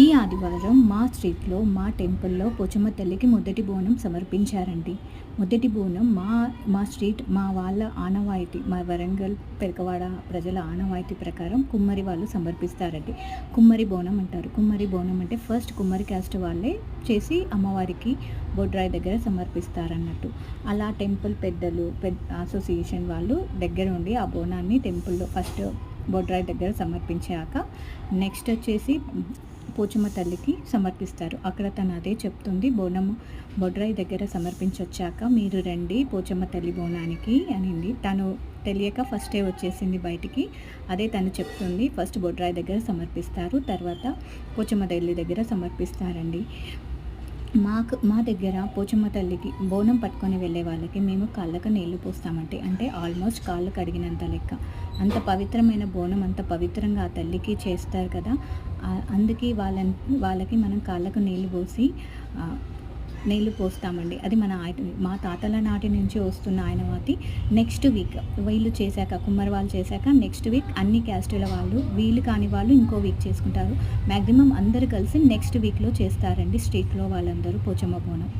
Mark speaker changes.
Speaker 1: ఈ ఆదివారం మా స్ట్రీట్లో మా టెంపుల్లో పోచమ్మ తల్లికి మొదటి బోనం సమర్పించారండి. మొదటి బోనం మా మా స్ట్రీట్ మా వాళ్ళ ఆనవాయితీ మా వరంగల్ పెరకవాడ ప్రజల ఆనవాయితీ ప్రకారం కుమ్మరి వాళ్ళు సమర్పిస్తారండి. కుమ్మరి బోనం అంటారు. కుమ్మరి బోనం అంటే ఫస్ట్ కుమ్మరి క్యాస్ట్ వాళ్ళే చేసి అమ్మవారికి బొడ్రాయి దగ్గర సమర్పిస్తారన్నట్టు. అలా టెంపుల్ పెద్దలు పెద్ద అసోసియేషన్ వాళ్ళు దగ్గర ఉండి ఆ బోనాన్ని టెంపుల్లో ఫస్ట్ బొడ్రాయి దగ్గర సమర్పించాక నెక్స్ట్ వచ్చేసి పోచమ్మ తల్లికి సమర్పిస్తారు. అక్కడ తను అదే చెప్తుంది బోనం బొడ్రాయి దగ్గర సమర్పించొచ్చాక మీరు రండి పోచమ్మ తల్లి బోనానికి అనింది. తను తెలియక ఫస్టే వచ్చేసింది బయటికి. అదే తను చెప్తుంది ఫస్ట్ బొడ్రాయి దగ్గర సమర్పిస్తారు తర్వాత పోచమ్మ తల్లి దగ్గర సమర్పిస్తారండి. మాకు మా దగ్గర పోచమ్మ తల్లికి బోనం పట్టుకొని వెళ్ళే వాళ్ళకి మేము కాళ్ళకు నీళ్ళు పోస్తామంటే అంటే ఆల్మోస్ట్ కాళ్ళు కడిగినంత లెక్క. అంత పవిత్రమైన బోనం అంత పవిత్రంగా ఆ తల్లికి చేస్తారు కదా. అందుకే వాళ్ళ వాళ్ళకి మనం కాళ్ళకు నీళ్ళు పోసి నీళ్ళు పోస్తామండి. అది మన మా తాతల నాటి నుంచి వస్తున్న ఆయనవాతి. నెక్స్ట్ వీక్ వీళ్ళు చేశాక కుమ్మరి వాళ్ళు చేశాక నెక్స్ట్ వీక్ అన్ని క్యాస్టుల వాళ్ళు వీళ్ళు కాని వాళ్ళు ఇంకో వీక్ చేసుకుంటారు. మ్యాక్సిమం అందరు కలిసి నెక్స్ట్ వీక్లో చేస్తారండి స్ట్రీట్లో వాళ్ళందరూ పోచమ్మ బోనం.